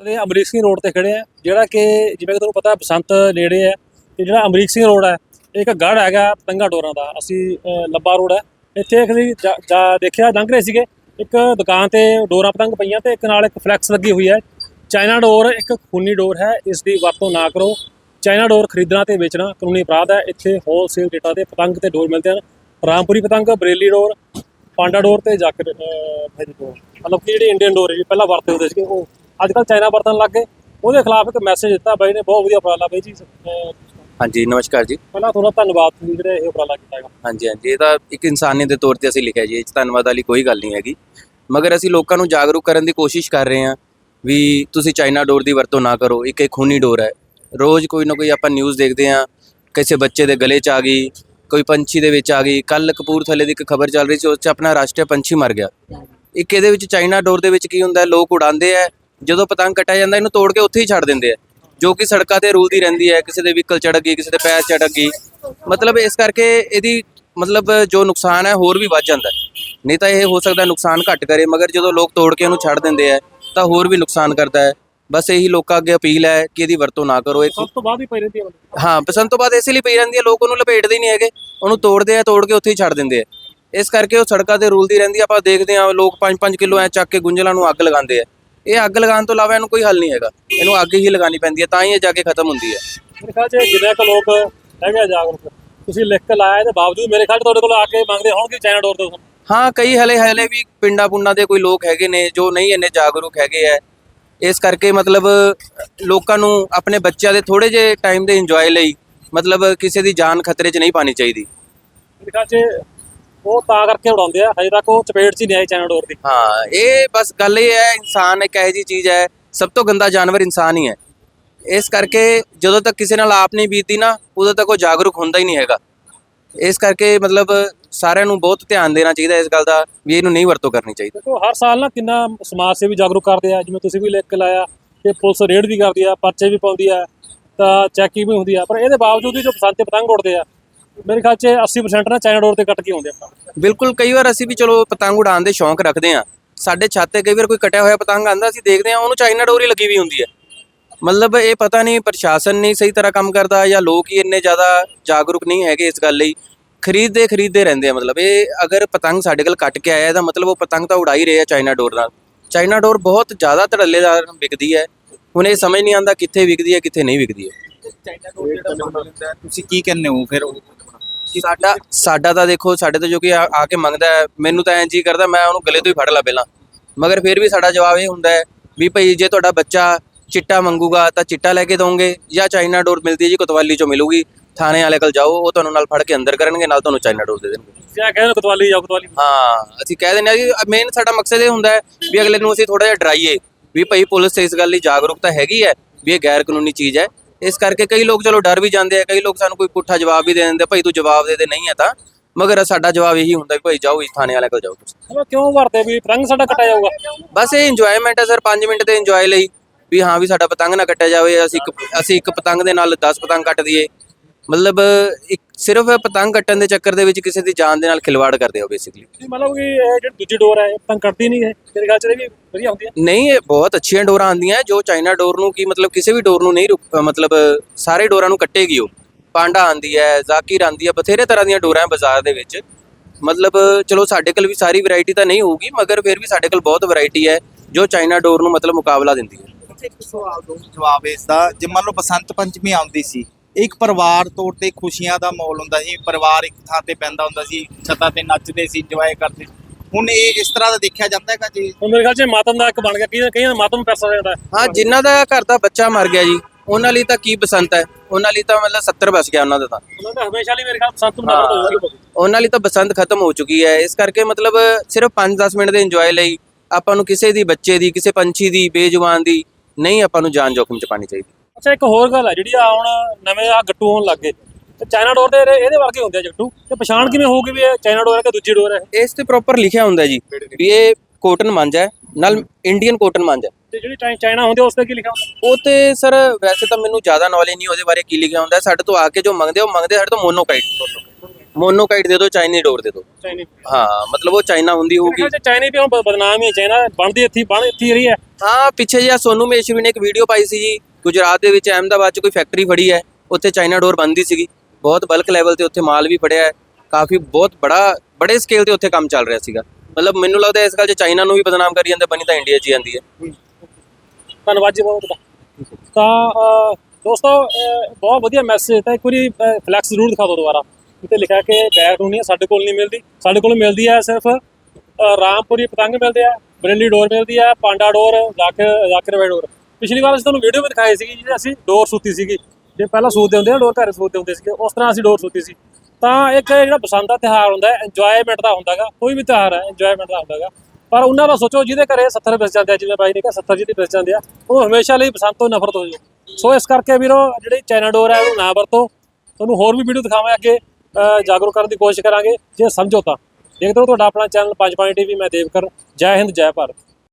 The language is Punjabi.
ਤੇ ਅਮਰੀਕ ਸਿੰਘ ਰੋਡ ਤੇ ਖੜੇ ਆ ਜਿਹੜਾ ਕਿ ਜਿਵੇਂ ਕਿ ਤੁਹਾਨੂੰ ਪਤਾ ਬਸੰਤ ਨੇੜੇ ਹੈ ਤੇ ਜਿਹੜਾ ਅਮਰੀਕ ਸਿੰਘ ਰੋਡ ਹੈ ਇਹ ਇੱਕ ਗੜ ਹੈਗਾ ਪਤੰਗਾ ਡੋਰਾਂ ਦਾ ਅਸੀਂ ਅਹ, ਰੋਡ ਹੈ ਇੱਥੇ ਅਸੀਂ ਜਾ- ਜਾ- ਦੇਖਿਆ ਲੰਘ ਰਹੇ ਸੀਗੇ ਇੱਕ ਦੁਕਾਨ ਤੇ ਡੋਰਾਂ ਪਤੰਗ ਪਈਆਂ ਤੇ ਇੱਕ ਨਾਲ ਇੱਕ ਫਲੈਕਸ ਲੱਗੀ ਹੋਈ ਹੈ ਚਾਈਨਾ ਡੋਰ ਇੱਕ ਖੂਨੀ ਡੋਰ ਹੈ ਇਸ ਦੀ ਵਰਤੋਂ ਨਾ ਕਰੋ। ਚਾਈਨਾ ਡੋਰ ਖਰੀਦਣਾ ਤੇ ਵੇਚਣਾ ਕਾਨੂੰਨੀ ਅਪਰਾਧ ਹੈ ਇੱਥੇ ਹੋਲਸੇਲ ਰੇਟਾਂ ਤੇ ਪਤੰਗ ਤੇ ਡੋਰ ਮਿਲਦੇ ਹਨ। ਰਾਮਪੁਰੀ ਪਤੰਗ ਬਰੇਲੀ ਡੋਰ ਪਾਂਡਾ ਡੋਰ ਤੇ ਜਾਕਟ ਫੈਰੀ ਮਤਲਬ ਕਿ ਜਿਹੜੀ ਇੰਡੀਅਨ ਡੋਰ ਹੈ ਜੀ ਪਹਿਲਾਂ ਵਰਤੇ ਹੁੰਦੇ ਸੀਗੇ ਉਹ ਅੱਜ ਕੱਲ ਚਾਈਨਾ ਵਰਤਣ ਲੱਗ ਗਏ। ਉਹਦੇ ਖਿਲਾਫ ਇੱਕ ਮੈਸੇਜ ਦਿੱਤਾ ਬਾਈ ਨੇ ਬਹੁਤ ਵਧੀਆ ਉਪਰਾਲਾ ਬਾਈ ਜੀ। ਹਾਂਜੀ ਨਮਸਕਾਰ ਜੀ। ਪਹਿਲਾਂ ਤੁਹਾਡਾ ਧੰਨਵਾਦ ਤੁਸੀਂ ਜਿਹੜੇ ਇਹ ਉਪਰਾਲਾ ਕੀਤਾ ਹੈਗਾ। ਹਾਂਜੀ ਹਾਂਜੀ ਇਹ ਤਾਂ ਇੱਕ ਇਨਸਾਨੀਅਤ ਦੇ ਤੌਰ ਤੇ ਅਸੀਂ ਲਿਖਿਆ ਜੀ ਇਹ 'ਚ ਧੰਨਵਾਦ ਵਾਲੀ ਕੋਈ ਗੱਲ ਨਹੀਂ ਹੈਗੀ। ਮਗਰ ਅਸੀਂ ਲੋਕਾਂ ਨੂੰ ਜਾਗਰੂਕ ਕਰਨ ਦੀ ਕੋਸ਼ਿਸ਼ ਕਰ ਰਹੇ ਹਾਂ ਵੀ ਤੁਸੀਂ ਚਾਈਨਾ ਡੋਰ ਦੀ ਵਰਤੋਂ ਨਾ ਕਰੋ ਇੱਕ ਇਹ ਖੂਨੀ ਡੋਰ ਹੈ। ਰੋਜ਼ ਕੋਈ ਨਾ ਕੋਈ ਆਪਾਂ ਨਿਊਜ਼ ਦੇਖਦੇ ਹਾਂ ਕਿਸੇ ਬੱਚੇ ਦੇ ਗਲੇ 'ਚ ਆ ਗਈ ਕੋਈ ਪੰਛੀ ਦੇ ਵਿੱਚ ਆ ਗਈ ਕੱਲ ਕਪੂਰਥਲੇ ਦੀ ਇੱਕ ਖਬਰ ਚੱਲ ਰਹੀ ਸੀ ਉਸ 'ਚ ਆਪਣਾ ਰਾਸ਼ਟਰੀ ਪੰਛੀ ਮਰ ਗਿਆ। ਇੱਕ ਇਹਦੇ ਵਿੱਚ ਚਾਈਨਾ ਡੋਰ ਦੇ ਵਿੱਚ ਕੀ ਹੁੰਦਾ ਲੋਕ ਉਡਾਉਂਦੇ ਆ ਜਦੋਂ ਪਤੰਗ ਕੱਟਿਆ ਜਾਂਦਾ ਇਹਨੂੰ ਤੋੜ ਕੇ ਉੱਥੇ ਹੀ ਛੱਡ ਦਿੰਦੇ ਆ। ਜੋ ਕਿ ਸੜਕਾਂ ਤੇ ਰੂਲਦੀ ਰਹਿੰਦੀ ਹੈ ਕਿਸੇ ਦੇ ਵਹੀਕਲ ਚੜਕ ਗਈ ਕਿਸੇ ਦੇ ਪੈਰ ਚੜਕ ਗਈ। ਮਤਲਬ ਇਸ ਕਰਕੇ ਇਹਦੀ ਮਤਲਬ ਜੋ ਨੁਕਸਾਨ ਹੈ ਹੋਰ ਵੀ ਵੱਧ ਜਾਂਦਾ। ਨਹੀਂ ਤਾਂ ਇਹ ਹੋ ਸਕਦਾ ਨੁਕਸਾਨ ਘੱਟ ਕਰੇ ਮਗਰ ਜਦੋਂ ਲੋਕ ਤੋੜ ਕੇ ਉਹਨੂੰ ਛੱਡ ਦਿੰਦੇ ਆ ਤਾਂ ਹੋਰ ਵੀ ਨੁਕਸਾਨ ਕਰਦਾ ਹੈ। ਬਸ ਇਹੀ ਲੋਕਾਂ ਅੱਗੇ ਅਪੀਲ ਹੈ ਕਿ ਇਹਦੀ ਵਰਤੋਂ ਨਾ ਕਰੋ। ਸਭ ਤੋਂ ਬਾਅਦ ਹੀ ਪਈ ਰਹਿੰਦੀ ਹੈ ਹਾਂ ਪਸੰਦ ਤੋਂ ਬਾਅਦ ਇਸੇ ਲਈ ਪਈ ਰਹਿੰਦੀ ਹੈ ਲੋਕ ਉਹਨੂੰ ਲਪੇਟਦੇ ਨਹੀਂ ਹੈਗੇ। ਉਹਨੂੰ ਤੋੜਦੇ ਆ ਤੋੜ ਕੇ ਉੱਥੇ ਹੀ ਛੱਡ ਦਿੰਦੇ ਆ। ਇਸ ਕਰਕੇ ਉਹ ਸੜਕਾਂ ਤੇ ਰੁਲਦੀ ਰਹਿੰਦੀ ਆਪਾਂ ਦੇਖਦੇ ਆ ਲੋਕ 5-5 ਕਿਲੋ ਐ ਚੱਕ ਕੇ ਗੁੰਝਲਾਂ ਨੂੰ ਅੱਗ ਲਗਾਉਂਦੇ ਆ। ਇਹ ਅੱਗ ਲਗਾਉਣ ਤੋਂ ਇਲਾਵਾ ਇਹਨੂੰ ਕੋਈ ਹੱਲ ਨਹੀਂ ਹੈਗਾ। ਇਹਨੂੰ ਅੱਗ ਹੀ ਲਗਾਉਣੀ ਪੈਂਦੀ ਹੈ ਤਾਂ ਹੀ ਇਹ ਜਾ ਕੇ ਖਤਮ ਹੁੰਦੀ ਹੈ। ਮੇਰੇ ਖਿਆਲ 'ਚ ਜਿੰਨੇ ਕੁ ਲੋਕ ਹੈਗੇ ਆ ਜਾਗਰੂਕ ਤੁਸੀਂ ਲਿਖ ਕੇ ਲਾਇਆ ਇਹਦੇ ਬਾਵਜੂਦ ਮੇਰੇ ਖਿਆਲ 'ਚ ਤੁਹਾਡੇ ਕੋਲ ਆ ਕੇ ਮੰਗਦੇ ਹੋਣਗੇ ਚਾਈਨਾ ਡੋਰ ਤੋਂ ਹਾਂ ਕਈ ਹਲੇ ਹਲੇ ਵੀ ਪਿੰਡਾਂ ਪੁੰਡਾਂ ਦੇ ਕੋਈ ਲੋਕ ਹੈਗੇ ਨੇ ਜੋ ਨਹੀਂ ਇੰਨੇ ਜਾਗਰੂਕ ਹੈਗੇ ਐ। ਇਸ ਕਰਕੇ ਮਤਲਬ ਲੋਕਾਂ ਨੂੰ ਆਪਣੇ ਬੱਚਿਆਂ ਦੇ ਥੋੜੇ ਜਿਹੇ ਟਾਈਮ ਦੇ ਇੰਜੋਏ ਲਈ ਮਤਲਬ ਕਿਸੇ ਦੀ ਜਾਨ ਖਤਰੇ 'ਚ ਨਹੀਂ ਪਾਣੀ ਚਾਹੀਦੀ। ਮੇਰੇ ਖਿਆਲ 'ਚ ਉਹ ਤਾਂ ਕਰਕੇ ਉਡਾਉਂਦੇ ਆ ਹਜੇ ਤੱਕ ਉਹ ਚਪੇਟ 'ਚ ਹੀ ਨਹੀਂ ਆਈ ਚਾਈਨਾ ਡੋਰ ਦੀ। ਹਾਂ ਇਹ ਬਸ ਗੱਲ ਇਹ ਹੈ ਇਨਸਾਨ ਇੱਕ ਇਹੋ ਜਿਹੀ ਚੀਜ਼ ਹੈ ਸਭ ਤੋਂ ਗੰਦਾ ਜਾਨਵਰ ਇਨਸਾਨ ਹੀ ਹੈ। ਇਸ ਕਰਕੇ ਜਦੋਂ ਤੱਕ ਕਿਸੇ ਨਾਲ ਆਪ ਨਹੀਂ ਬੀਤਦੀ ਨਾ ਉਦੋਂ ਤੱਕ ਉਹ ਜਾਗਰੂਕ ਹੁੰਦਾ ਹੀ ਨਹੀਂ ਹੈਗਾ। ਇਸ ਕਰਕੇ ਮਤਲਬ ਸਾਰਿਆਂ ਨੂੰ ਬਹੁਤ ਧਿਆਨ ਦੇਣਾ ਚਾਹੀਦਾ ਇਸ ਗੱਲ ਦਾ ਵੀ ਇਹਨੂੰ ਨਹੀਂ ਵਰਤੋਂ ਕਰਨੀ ਚਾਹੀਦੀ। ਦੇਖੋ ਹਰ ਸਾਲ ਨਾ ਕਿੰਨਾ ਸਮਾਜ ਸੇਵੀ ਜਾਗਰੂਕ ਕਰਦੇ ਆ ਜਿਵੇਂ ਤੁਸੀਂ ਵੀ ਲਿਖ ਕੇ ਲਾਇਆ ਕਿ ਪੁਲਿਸ ਰੇਡ ਵੀ ਕਰਦੀ ਆ ਪਰਚੇ ਵੀ ਪਾਉਂਦੀ ਆ ਤਾਂ ਚੈਕਿੰਗ ਵੀ ਹੁੰਦੀ ਆ ਪਰ ਇਹਦੇ ਬਾਵਜੂਦ ਵੀ ਜੋ ਬਸੰਤ ਤੇ ਪਤੰਗ ਉੱਡਦੇ ਆ ਮੇਰੇ ਖਿਆਲ 'ਚ 80% ਨਾ ਚਾਈਨਾ ਡੋਰ ਤੇ ਕੱਟ ਕੇ ਆਉਂਦੇ ਆ। ਬਿਲਕੁਲ, ਕਈ ਵਾਰ ਅਸੀਂ ਵੀ ਚਲੋ ਪਤੰਗ ਉਡਾਉਣ ਦੇ ਸ਼ੌਂਕ ਰੱਖਦੇ ਹਾਂ। ਸਾਡੇ ਛੱਤ ਤੇ ਕਈ ਵਾਰ ਕੋਈ ਕਟਿਆ ਹੋਇਆ ਪਤੰਗ ਆਂਦਾ ਅਸੀਂ ਦੇਖਦੇ ਹਾਂ, ਉਹਨੂੰ ਚਾਈਨਾ ਡੋਰੀ ਲੱਗੀ ਵੀ ਹੁੰਦੀ ਹੈ। ਮਤਲਬ ਇਹ ਪਤਾ ਨਹੀਂ, ਪ੍ਰਸ਼ਾਸਨ ਨਹੀਂ ਸਹੀ ਤਰ੍ਹਾਂ ਕੰਮ ਕਰਦਾ ਜਾਂ ਲੋਕ ਹੀ ਇੰਨੇ ਜ਼ਿਆਦਾ ਜਾਗਰੂਕ ਨਹੀਂ ਹੈਗੇ ਇਸ ਗੱਲ ਲਈ। ਖਰੀਦਦੇ ਖਰੀਦਦੇ ਰਹਿੰਦੇ ਆ ਮਤਲਬ। ਇਹ ਅਗਰ ਪਤੰਗ ਸਾਡੇ ਕੋਲ ਕੱਟ ਕੇ ਆਇਆ ਇਹਦਾ ਮਤਲਬ ਉਹ ਪਤੰਗ ਤਾਂ ਉਡਾ ਹੀ ਰਹੇ ਆ ਚਾਈਨਾ ਡੋਰ ਨਾਲ। ਚਾਈਨਾ ਡੋਰ ਬਹੁਤ ਜ਼ਿਆਦਾ ਧੜੱਲੇਦਾਰ ਵਿਕਦੀ ਹੈ। ਹੁਣ ਇਹ ਸਮਝ ਨਹੀਂ ਆਉਂਦਾ ਕਿੱਥੇ ਵਿਕਦੀ ਹੈ, ਕਿੱਥੇ ਨਹੀਂ ਵਿਕਦੀ ਹੈ। ਚਾਈਨਾ ਡੋਰ ਜਿਹੜਾ ਮਾਲ ਹੁੰਦਾ ਤੁਸੀਂ ਕੀ ਕਹਿੰਦੇ ਹੋ ਫਿਰ? ਉਹ ਸਾਡਾ ਸਾਡਾ ਤਾਂ ਦੇਖੋ ਸਾਡੇ ਤੋਂ ਜੋ ਕਿ ਆ ਆ ਕੇ ਮੰਗਦਾ ਹੈ। ਮੈਨੂੰ ਤਾਂ ਐਂ ਜੀ ਕਰਦਾ ਮੈਂ ਉਹਨੂੰ ਗਲੇ ਤੋਂ ਹੀ ਫੜ ਲਾ ਪਹਿਲਾਂ। ਮਗਰ ਫਿਰ ਵੀ ਸਾਡਾ ਜਵਾਬ ਇਹ ਹੁੰਦਾ ਹੈ ਵੀ ਭਈ ਜੇ ਤੁਹਾਡਾ ਬੱਚਾ ਚਿੱਟਾ ਮੰਗੂਗਾ ਤਾਂ ਚਿੱਟਾ ਲੈ ਕੇ ਦੋਗੇ ਜਾਂ ਚਾਈਨਾ ਡੋਰ ਮਿਲਦੀ ਹੈ ਜੀ ਕੋਤਵਾਲੀ ਚੋਂ ਮਿਲੂਗੀ। ਥਾਣੇ ਵਾਲੇ ਕੋਲ ਜਾਓ ਉਹ ਤੁਹਾਨੂੰ ਨਾਲ ਫੜ ਕੇ ਅੰਦਰ ਕਰਨਗੇ ਨਾਲ ਤੁਹਾਨੂੰ ਚਾਈਨਾ ਡੋਰ ਦੇ ਦੇਣਗੇ। ਕਿਆ ਕਹਿੰਦੇ ਕਤਵਾਲੀ ਜਾਓ ਕਤਵਾਲੀ ਹਾਂ ਅਸੀਂ ਕਹਿ ਦਿੰਦੇ ਆ ਕਿ ਮੇਨ ਸਾਡਾ ਮਕਸਦ ਇਹ ਹੁੰਦਾ ਹੈ ਵੀ ਅਗਲੇ ਨੂੰ ਅਸੀਂ ਥੋੜਾ ਜਿਹਾ ਡਰਾਈਏ ਵੀ ਭਈ ਪੁਲਿਸ ਇਸ ਗੱਲ ਲਈ ਜਾਗਰੂਕਤਾ ਹੈਗੀ ਹੈ ਵੀ ਇਹ ਗੈਰ ਕਾਨੂੰਨੀ ਚੀਜ਼ ਹੈ। ਇਸ ਕਰਕੇ ਕਈ ਲੋਕ ਚਲੋ ਡਰ ਵੀ ਜਾਂਦੇ ਆ ਕਈ ਲੋਕ ਸਾਨੂੰ ਕੋਈ ਪੁੱਠਾ ਜਵਾਬ ਵੀ ਦੇ ਦਿੰਦੇ ਭਈ ਤੂੰ ਜਵਾਬ ਦੇ ਦੇ ਨਹੀਂ ਹੈ ਤਾਂ। ਮਗਰ ਸਾਡਾ ਜਵਾਬ ਇਹੀ ਹੁੰਦਾ ਵੀ ਭਈ ਜਾਓ ਇਸ ਥਾਣੇ ਵਾਲੇ ਕੋਲ ਜਾਓ ਤੁਸੀਂ। ਚਲੋ ਕਿਉਂ ਵਰਤੇ ਵੀ ਪਤੰਗ ਸਾਡਾ ਕੱਟਿਆ ਜਾਊਗਾ? ਬਸ ਇਹ ਇੰਜੋਇਮੈਂਟ ਹੈ ਸਰ 5 ਮਿੰਟ ਦੇ ਇੰਜੋਏ ਲਈ ਵੀ ਹਾਂ ਵੀ ਸਾਡਾ ਪਤੰਗ ਨਾ ਕੱਟਿਆ ਜਾਵੇ ਅਸੀਂ ਇੱਕ ਅਸੀਂ ਇੱਕ ਪਤੰਗ ਦੇ ਨਾਲ 10 ਪਤੰਗ ਕੱਟ ਦਈਏ। ਮਤਲਬ ਇੱਕ ਸਿਰਫ ਪਤੰਗ ਕੱਟਣ ਦੇ ਚੱਕਰ ਦੇ ਵਿੱਚ ਕਿਸੇ ਦੀ ਜਾਨ ਦੇ ਨਾਲ ਖਿਲਵਾੜ ਕਰਦੇ ਹੋ ਬੇਸਿਕਲੀ ਨਹੀਂ, ਮਤਲਬ ਕਿ ਇਹ ਜਿਹੜੀ ਦੂਜੀ ਡੋਰ ਹੈ ਇਹ ਪਤੰਗ ਕੱਟਦੀ ਨਹੀਂ ਹੈ ਮੇਰੇ ਖਿਆਲ 'ਚ ਇਹ ਵੀ ਵਧੀਆ ਹੁੰਦੀ ਹੈ? ਨਹੀਂ ਇਹ ਬਹੁਤ ਅੱਛੀਆਂ ਡੋਰਾਂ ਆਉਂਦੀਆਂ ਜੋ ਚਾਈਨਾ ਡੋਰ ਨੂੰ ਕੀ ਮਤਲਬ ਕਿਸੇ ਵੀ ਡੋਰ ਨੂੰ ਨਹੀਂ ਰੁਕ- ਮਤਲਬ ਸਾਰੇ ਡੋਰਾਂ ਨੂੰ ਕੱਟੇਗੀ ਉਹ। ਪਾਂਡਾ ਆਂਦੀ ਹੈ ਜ਼ਾਕੀਰ ਆਂਦੀ ਹੈ ਬਥੇਰੇ ਤਰ੍ਹਾਂ ਦੀਆਂ ਡੋਰਾਂ ਹੈ ਬਾਜ਼ਾਰ ਦੇ ਵਿੱਚ। ਮਤਲਬ ਚਲੋ ਸਾਡੇ ਕੋਲ ਵੀ ਸਾਰੀ ਵੈਰਾਈਟੀ ਤਾਂ ਨਹੀਂ ਹੋਊਗੀ ਮਗਰ ਫਿਰ ਵੀ ਸਾਡੇ ਕੋਲ ਬਹੁਤ ਵੈਰਾਈਟੀ ਹੈ ਜੋ ਚਾਈਨਾ ਡੋਰ ਨੂੰ ਮਤਲਬ ਮੁਕਾਬਲਾ ਦਿੰਦੀ ਹੈ। ਇੱਕ ਸਵਾਲ ਦੋ ਜਵਾਬ ਇਸ ਦਾ। ਜੇ ਮੰਨ ਲਓ ਬਸੰਤ ਪੰਚਮੀ ਆਉਂਦੀ ਸੀ ਇੱਕ ਪਰਿਵਾਰ ਤੌਰ ਤੇ ਖੁਸ਼ੀਆਂ ਦਾ ਮਾਹੌਲ ਹੁੰਦਾ ਸੀ ਪਰਿਵਾਰ ਇੱਕ ਥਾਂ ਤੇ ਪੈਂਦਾ ਹੁੰਦਾ ਸੀ ਛੱਤਾਂ ਤੇ ਨੱਚਦੇ ਸੀ ਇੰਜੋਏ ਕਰਦੇ ਹੁਣ ਇਹ ਇਸ ਤਰ੍ਹਾਂ ਦਾ ਦੇਖਿਆ ਜਾਂਦਾ ਹੈਗਾ ਜੀ? ਹੁਣ ਮੇਰੇ ਖਿਆਲ 'ਚ ਮਾਤਮ ਦਾ ਇੱਕ ਬਣ ਗਿਆ ਕਈ ਮਾਤਮ ਪੈਸਾ ਜਾਂਦਾ। ਹੈ ਹਾਂ ਜਿਨ੍ਹਾਂ ਦਾ ਘਰ ਦਾ ਬੱਚਾ ਮਰ ਗਿਆ ਜੀ ਉਹਨਾਂ ਲਈ ਤਾਂ ਕੀ ਬਸੰਤ ਹੈ? ਉਹਨਾਂ ਲਈ ਤਾਂ ਮਤਲਬ 70 ਬਸ ਗਿਆ ਉਹਨਾਂ ਦਾ ਤਾਂ। ਉਹਨਾਂ ਦਾ ਹਮੇਸ਼ਾ ਲਈ ਮੇਰੇ ਖਿਆਲ ਸੰਤ ਨੂੰ ਨਫ਼ਰਤ ਹੋਊਗੀ ਉਹਨਾਂ ਲਈ ਤਾਂ ਬਸੰਤ ਖਤਮ ਹੋ ਚੁੱਕੀ ਹੈ। ਇਸ ਕਰਕੇ ਮਤਲਬ ਸਿਰਫ 5-10 ਮਿੰਟ ਦੇ ਇੰਜੋਏ ਲਈ ਆਪਾਂ ਨੂੰ ਕਿਸੇ ਦੀ ਬੱਚੇ ਦੀ ਕਿਸੇ ਪੰਛੀ ਦੀ ਬੇਜੁਬਾਨ ਦੀ ਨਹੀਂ ਆਪਾਂ ਨੂੰ ਜਾਨ ਜੋਖਮ ਚ ਪਾਣੀ ਚਾਹੀਦੀ। ਅੱਛਾ ਇੱਕ ਹੋਰ ਗੱਲ ਹੈ ਜਿਹੜੀ ਆ ਹੁਣ ਨਵੇਂ ਆ ਗੱਟੂ ਆਉਣ ਲੱਗ ਗਏ। ਤੇ ਚਾਈਨਾ ਡੋਰ ਦੇ ਇਹਦੇ ਵਰਗੇ ਹੁੰਦੇ ਆ ਜੱਟੂ। ਤੇ ਪਛਾਣ ਕਿਵੇਂ ਹੋਊਗੀ ਵੀ ਇਹ ਚਾਈਨਾ ਡੋਰ ਹੈ ਕਿ ਦੂਜੀ ਡੋਰ ਹੈ ਇਸ ਤੇ ਪ੍ਰੋਪਰ ਲਿਖਿਆ ਹੁੰਦਾ ਜੀ ਵੀ ਇਹ ਕੋਟਨ ਮੰਜ ਹੈ ਨਾਲ ਇੰਡੀਅਨ ਕੋਟਨ ਮੰਜ ਹੈ। ਤੇ ਜਿਹੜੀ ਚਾਈ- ਚਾਈਨਾ ਹੁੰਦੀ ਆ, ਉਸ ਤੇ ਕੀ ਲਿਖਿਆ ਹੁੰਦਾ? ਉਹ ਤੇ ਸਰ ਵੈਸੇ ਤਾਂ ਮੈਨੂੰ ਜ਼ਿਆਦਾ ਨੌਲੇਜ ਨਹੀਂ ਉਹਦੇ ਬਾਰੇ ਕੀ ਲਿਖਿਆ ਹੁੰਦਾ ਸਾਡੇ ਤੋਂ ਆ ਕੇ ਜੋ ਮੰਗਦੇ ਆ, ਉਹ ਮੰਗਦੇ ਸਾਡੇ ਤੋਂ ਮੋਨੋਕਾਈਟ ਮੋਨੋਕਾਈਟ ਦੇ ਦਿਓ ਚਾਈਨੀ ਡੋਰ ਦੇ ਦਿਓ। ਚਾਈਨੀ ਹਾਂ ਮਤਲਬ ਉਹ ਚਾਈਨਾ ਹੁੰਦੀ ਹੋਊਗੀ। ਕਿਉਂਕਿ ਚਾਈਨਾ ਵੀ ਹੁਣ ਬ- ਬਦਨਾਮ ਹੀ ਹੈ ਚਾਈਨਾ ਬਣਦੀ ਇੱਥੇ ਬਣ ਇੱਥੇ ਹੀ ਰਹੀ ਹੈ। ਹਾਂ ਪਿੱਛੇ ਜਿਹਾ ਸੋਨੂ ਮਹੇਸ਼ਵਰੀ ਨੇ ਇੱਕ ਵੀਡੀਓ ਪਾਈ ਸੀ ਜੀ। ਗੁਜਰਾਤ ਦੇ ਵਿੱਚ ਅਹਿਮਦਾਬਾਦ 'ਚ ਕੋਈ ਫੈਕਟਰੀ ਫੜੀ ਹੈ, ਉੱਥੇ ਚਾਈਨਾ ਡੋਰ ਬੰਦੀ ਸੀਗੀ। ਬਹੁਤ ਬਲਕ ਲੈਵਲ ਤੇ ਉੱਥੇ ਮਾਲ ਵੀ ਫੜਿਆ ਹੈ। ਕਾਫੀ ਬਹੁਤ ਬੜਾ, ਬੜੇ ਸਕੇਲ ਤੇ ਉੱਥੇ ਕੰਮ ਚੱਲ ਰਿਹਾ ਸੀਗਾ। ਮਤਲਬ ਮੈਨੂੰ ਲੱਗਦਾ ਇਸ ਗੱਲ 'ਚ ਚਾਈਨਾ ਨੂੰ ਵੀ ਬਦਨਾਮ ਕਰੀ ਜਾਂਦੇ, ਬਣੀ ਤਾਂ ਇੰਡੀਆ 'ਚ ਹੀ ਜਾਂਦੀ ਹੈ। ਧੰਨਵਾਦ ਜੀ ਬਹੁਤ ਤਾਂ ਦੋਸਤੋ ਬਹੁਤ ਵਧੀਆ ਮੈਸੇਜ ਤਾਂ ਇੱਕ ਵਾਰੀ ਫਲੈਕਸ ਜ਼ਰੂਰ ਦਿਖਾ ਦਿਓ ਦੁਬਾਰਾ। ਇੱਥੇ ਲਿਖਿਆ ਕਿ ਬੈਗ ਨਹੀਂ ਹੈ ਸਾਡੇ ਕੋਲ ਨਹੀਂ ਮਿਲਦੀ। ਸਾਡੇ ਕੋਲ ਮਿਲਦੀ ਹੈ ਸਿਰਫ ਰਾਮਪੁਰੀ ਪਤੰਗ ਮਿਲਦੇ ਆ ਬਰੇਲੀ ਡੋਰ ਮਿਲਦੀ ਆ ਪਾਂਡਾ ਡੋਰ, ਲੱਖ ਲੱਖ ਰੁਪਏ ਡੋਰ। ਪਿਛਲੀ ਵਾਰ ਅਸੀਂ ਤੁਹਾਨੂੰ ਵੀਡੀਓ ਵੀ ਦਿਖਾਈ ਸੀਗੀ ਜਿਹਦੇ ਅਸੀਂ ਡੋਰ ਸੂਤੀ ਸੀਗੀ। ਜੇ ਪਹਿਲਾਂ ਸੂਤ ਦੇ ਹੁੰਦੇ ਆ ਡੋਰ ਘਰੇ ਸੂਤ ਦੇ ਹੁੰਦੇ ਸੀਗੇ, ਉਸ ਤਰ੍ਹਾਂ ਅਸੀਂ ਡੋਰ ਸੂਤੀ ਸੀ। ਤਾਂ ਇੱਕ ਜਿਹੜਾ ਬਸੰਤ ਦਾ ਤਿਉਹਾਰ ਹੁੰਦਾ ਹੈ ਇੰਜੋਇਮੈਂਟ ਦਾ ਹੁੰਦਾਗਾ, ਕੋਈ ਵੀ ਤਿਉਹਾਰ ਹੈ ਇੰਜੋਇਮੈਂਟ ਦਾ ਹੁੰਦਾਗਾ। ਪਰ ਉਹਨਾਂ ਦਾ ਸੋਚੋ, ਜਿਹਦੇ ਘਰੇ 70 ਵਿਸ ਜਾਂਦੇ ਆ, ਜਿਵੇਂ ਬਾਈ ਨੇ ਕਿਹਾ 70 ਜਿਹਦੇ ਵਿਸ ਜਾਂਦੇ ਆ, ਉਹ ਹਮੇਸ਼ਾ ਲਈ ਬਸੰਤ ਤੋਂ ਨਫ਼ਰਤ ਹੋ ਜਾਓ। ਸੋ ਇਸ ਕਰਕੇ ਵੀਰੋ, ਜਿਹੜੀ ਚਾਈਨਾ ਡੋਰ ਹੈ, ਉਹਨੂੰ ਨਾ ਵਰਤੋ। ਤੁਹਾਨੂੰ ਹੋਰ ਵੀ ਵੀਡੀਓ ਦਿਖਾਵਾਂ ਅੱਗੇ ਜਾਗਰੂਕ ਕਰਨ ਦੀ ਕੋਸ਼ਿਸ਼ ਕਰਾਂਗੇ। ਜੇ ਸਮਝੋ ਤਾਂ। ਦੇਖਦੇ ਰਹੋ ਤੁਹਾਡਾ ਆਪਣਾ ਚੈਨਲ ਪੰਜ ਪੰਜ ਟੀਵੀ ਮੈਂ ਦੇਵਕਰ। ਜੈ ਹਿੰਦ, ਜੈ ਭਾਰਤ।